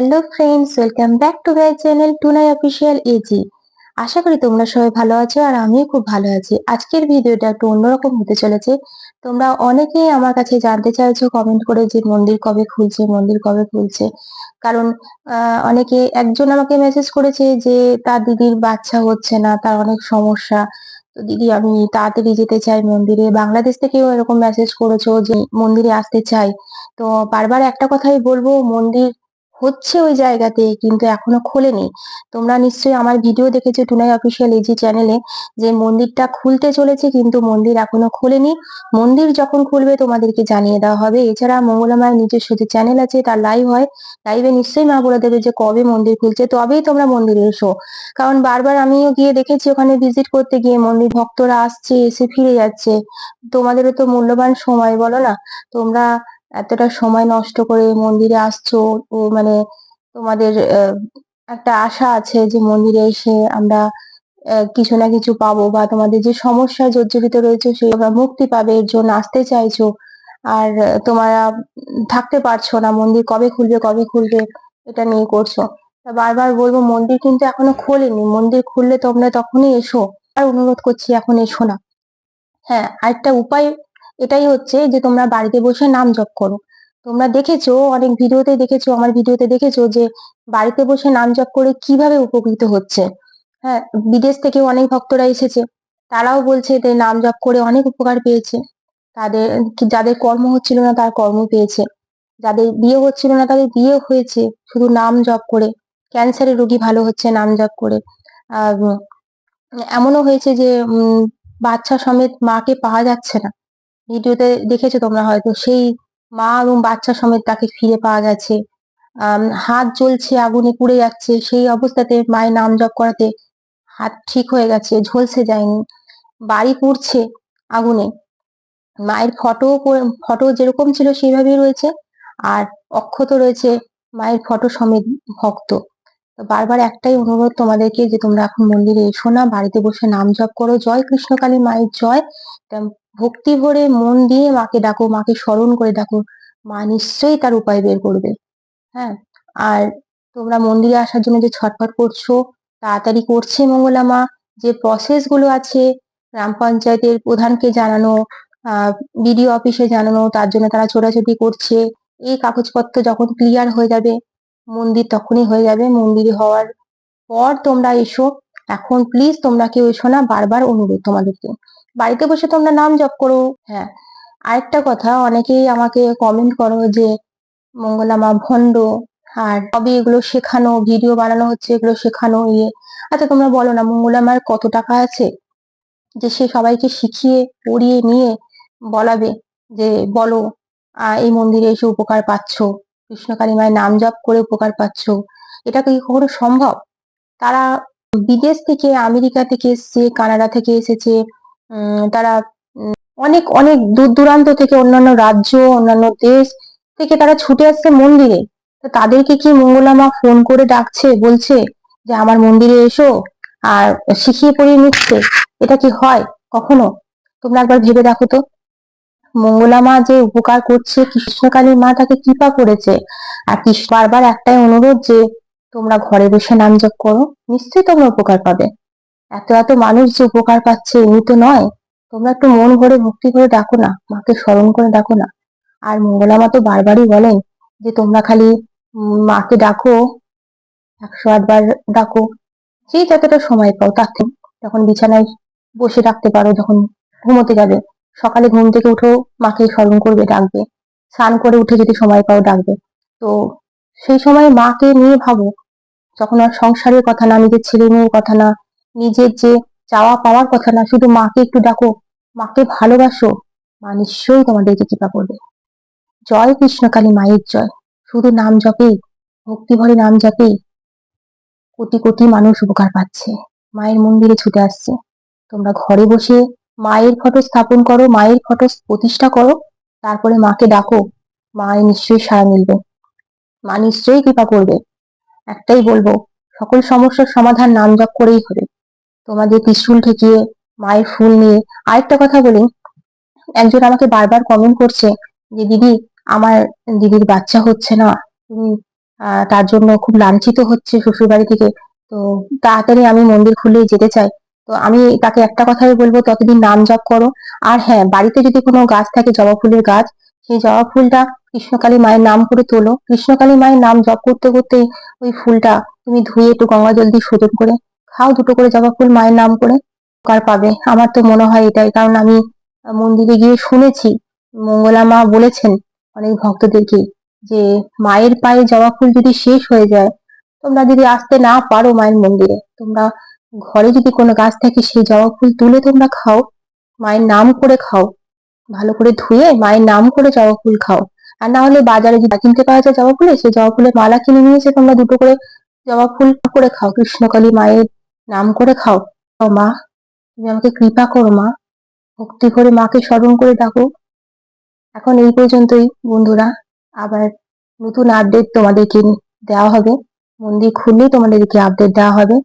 Hello friends, welcome back to my channel টুনাই official AG. আশা করি তোমরা সবাই ভালো আছো আর আমিও খুব ভালো আছি। আজকের ভিডিওটা একটু অন্যরকম হতে চলেছে। তোমরা অনেকেই আমার কাছে জানতে চাইছো কমেন্ট করে যে মন্দির কবে খুলছে, মন্দির কবে খুলছে। কারণ অনেকে, একজন আমাকে মেসেজ করেছে যে তার দিদির বাচ্চা হচ্ছে না, তার অনেক সমস্যা। তো দিদি, আমি তাড়াতাড়ি যেতে চাই মন্দিরে। বাংলাদেশ থেকেও এরকম মেসেজ করেছ যে মন্দিরে আসতে চাই। তো বারবার একটা কথাই বলব, মন্দির হচ্ছে ওই জায়গাতে, কিন্তু এখনও খোলেনি। তোমরা নিশ্চয়ই আমার ভিডিও দেখেছ টুনাই অফিসিয়াল এজি চ্যানেলে যে মন্দিরটা খুলতে চলেছে, কিন্তু মন্দির এখনও খোলেনি। মন্দির যখন খুলবে তোমাদেরকে জানিয়ে দেওয়া হবে। এছাড়া মঙ্গলা মায়ের নিজস্ব যে চ্যানেল আছে, তার লাইভ হয়। লাইভে নিশ্চয়ই মা বলে দেবে যে কবে মন্দির খুলছে, তবেই তোমরা মন্দিরে এসো। কারণ বারবার আমিও গিয়ে দেখেছি ওখানে ভিজিট করতে গিয়ে মন্দির ভক্তরা আসছে, এসে ফিরে যাচ্ছে। তোমাদেরও তো মূল্যবান সময়, বলো না? তোমরা এতটা সময় নষ্ট করে মন্দিরে আসছো? ও মানে তোমাদের একটা আশা আছে যে মন্দিরে এসে আমরা কিছু না কিছু পাবো বা তোমাদের যে সমস্যায় জর্জরিত রয়েছে তোমরা মুক্তি পাবে, এর জন্য আসতে চাইছো। আর তোমরা থাকতে পারছ না, মন্দির কবে খুলবে কবে খুলবে এটা নিয়ে করছ। তা বারবার বলব, মন্দির কিন্তু এখনও খোলেনি। মন্দির খুললে তোমরা তখনই এসো। আর অনুরোধ করছি, এখন এসো না। হ্যাঁ আরেকটা উপায় এটাই হচ্ছে যে তোমরা বাড়িতে বসে নাম জপ করো। তোমরা দেখেছ, অনেক ভিডিওতে দেখেছ, আমার ভিডিওতে দেখেছ যে বাড়িতে বসে নাম জপ করে কীভাবে উপকৃত হচ্ছে। হ্যাঁ বিদেশ থেকেও অনেক ভক্তরা এসেছে। তারাও বলছে যে নাম জপ করে অনেক উপকার পেয়েছে। তাদের যাদের কর্ম হচ্ছিল না তার কর্ম পেয়েছে। যাদের বিয়ে হচ্ছিল না তাদের বিয়ে হয়েছে, শুধু নাম জপ করে। ক্যান্সারের রোগী ভালো হচ্ছে নাম জপ করে। এমনও হয়েছে যে বাচ্চা সমেত মাকে পাওয়া যাচ্ছে না। ভিডিওতে দেখেছ তোমরা হয়তো, সেই মা এবং বাচ্চা সমেত তাকে ফিরে পাওয়া গেছে। হাত জ্বলছে, আগুনে পুড়ে যাচ্ছে, সেই অবস্থাতে মায়ের নাম জপ করাতে হাত ঠিক হয়ে গেছে, ঝলসে যায়নি। বাড়ি পুড়ছে আগুনে। মায়ের ফটো ফটো যেরকম ছিল সেইভাবেই রয়েছে, আর অক্ষত রয়েছে মায়ের ফটো সমেত ভক্ত। বারবার একটাই অনুরোধ তোমাদেরকে যে তোমরা এখন মন্দিরে এসো না, বাড়িতে বসে নাম জপ করো। জয় কৃষ্ণকালী মায়ের জয়। ভক্তি ভরে মন দিয়ে মাকে ডাকো, মাকে স্মরণ করে ডাকো। মা নিশ্চয়ই তার উপায় বের করবে। হ্যাঁ আর তোমরা মন্দিরে আসার জন্য যে ছটফট করছ, তাড়াতাড়ি করছে মঙ্গলা মা। যে প্রসেসগুলো আছে, গ্রাম পঞ্চায়েতের প্রধানকে জানানো বিডিও অফিসে জানানো, তার জন্য তারা ছোটাছুটি করছে। এই কাগজপত্র যখন ক্লিয়ার হয়ে যাবে, মন্দির তখনই হয়ে যাবে। মন্দির হওয়ার পর তোমরা এসো। এখন প্লিজ তোমরা কেউ এসো না, বারবার অনুরোধ তোমাদেরকে। বাড়িতে বসে তোমরা নাম জপ করো। হ্যাঁ আরেকটা কথা, অনেকেই আমাকে কমেন্ট করো যে, মঙ্গলা মা ভণ্ড, আর কবে এগুলো শেখানো ভিডিও বানানো হচ্ছে, এগুলো শেখানো ইয়ে। আচ্ছা তোমরা বলো না, মঙ্গলা মার কত টাকা আছে? যে সে সবাইকে শিখিয়ে, পড়িয়ে, নিয়ে বলাবে যে, বলো এই মন্দিরে এসে উপকার পাচ্ছো কৃষ্ণকালী মায়ের নাম জপ করে উপকার পাচ্ছো। এটা কি কখনো সম্ভব? তারা বিদেশ থেকে, আমেরিকা থেকে এসেছে, কানাডা থেকে এসেছে তারা অনেক অনেক দূর দূরান্ত থেকে অন্যান্য রাজ্য, অন্যান্য দেশ থেকে তারা ছুটে আসছে মন্দিরে। তাদেরকে কি মঙ্গলা মা ফোন করে ডাকছে, বলছে যে আমার মন্দিরে এসো আর শিখিয়ে পড়িয়ে নিচ্ছে? এটা কি হয় কখনো? তোমরা একবার ভেবে দেখো তো। মঙ্গলা মা যে উপকার করছে কৃষ্ণকালী মা তাকে কৃপা করেছে। আর কৃষ্ণ বারবার একটাই অনুরোধ যে তোমরা ঘরে বসে নাম জপ করো, নিশ্চয়ই তোমরা উপকার পাবে। এত এত মানুষ যে উপকার পাচ্ছে, এমনি তো নয়। তোমরা একটু মন ভরে ভক্তি করে ডাকো না, মাকে স্মরণ করে ডাকো না। আর মঙ্গলা মা তো বারবারই বলেন যে, তোমরা খালি মাকে ডাকো, একশো আটবার ডাকো। যে যতটা সময় পাও, তার থেকে যখন বিছানায় বসে রাখতে পারো, যখন ঘুমোতে যাবে, সকালে ঘুম থেকে উঠেও মাকে স্মরণ করবে, ডাকবে। স্নান করে উঠে যদি সময় পাও, ডাকবে। তো সেই সময় মাকে নিয়ে ভাবো, যখন আর সংসারের কথা না, নিজের ছেলে মেয়ের কথা না নিজের যে চাওয়া পাওয়ার কথা না, শুধু মাকে একটু ডাকো, মাকে ভালোবাসো, মা নিশ্চয়ই তোমাদেরকে কৃপা করবে। জয় কৃষ্ণকালী মায়ের জয়। শুধু নাম জপে, ভক্তি ভরে নাম জপে, কোটি কোটি মানুষ উপকার পাচ্ছে। মায়ের মন্দিরে ছুটে আসছে। তোমরা ঘরে বসে মায়ের ফটো স্থাপন করো, মায়ের ফটো প্রতিষ্ঠা করো, তারপরে মাকে ডাকো, মায়ের নিশ্চয়ই সাড়া মিলবে। মা নিশ্চয়ই কৃপা করবে। একটাই বলব, সকল সমস্যার সমাধান নাম জপ করেই হবে। তোমাদের ত্রিশূল ঠেকিয়ে মায়ের ফুল নিয়ে আরেকটা কথা বলি। একজন আমাকে বারবার কমেন্ট করছে যে, দিদি, আমার দিদির বাচ্চা হচ্ছে না। তুমি তার জন্য খুব লাঞ্ছিত হচ্ছে শ্বশুর বাড়ি থেকে। তো তাড়াতাড়ি আমি মন্দির খুলে যেতে চাই। তো আমি তাকে একটা কথাই বলব, ততদিন নাম জপ করো। আর হ্যাঁ বাড়িতে যদি কোনো গাছ থাকে, জবা ফুলের গাছ, সেই জবা ফুলটা কৃষ্ণকালী মায়ের নাম করে তোলো। কৃষ্ণকালী মায়ের নাম জপ করতে করতে ওই ফুলটা তুমি ধুয়ে একটু গঙ্গা জল দিয়ে শোধন করে খাও দুটো করে জবা ফুল মায়ের নাম করে উপকার পাবে। আমার তো মনে হয় এটাই, কারণ আমি মন্দিরে গিয়ে শুনেছি, মঙ্গলা মা বলেছেন অনেক ভক্তদেরকে যে মায়ের পায়ে জবা ফুল যদি শেষ হয়ে যায়, তোমরা যদি আসতে না পারো মায়ের মন্দিরে, তোমরা ঘরে যদি কোনো গাছ থাকে সেই জবা ফুল তুলে তোমরা খাও, মায়ের নাম করে খাও, ভালো করে ধুয়ে মায়ের নাম করে জবা ফুল খাও। আর না হলে বাজারে যদি কিনতে পাওয়া যায় জবা ফুলে, সেই জবা ফুলের মালা কিনে নিয়ে এসে তোমরা দুটো করে জবা ফুল করে খাও। কৃষ্ণকালী মায়ের নাম করে খাও। ও মা, তুমি আমাকে কৃপা করো মা। ভক্তি করে মাকে স্মরণ করে ডাকো এখন এই পর্যন্তই বন্ধুরা, আবার নতুন আপডেট তোমাদেরকে দেওয়া হবে। মন্দির খুললেই তোমাদেরকে আপডেট দেওয়া হবে।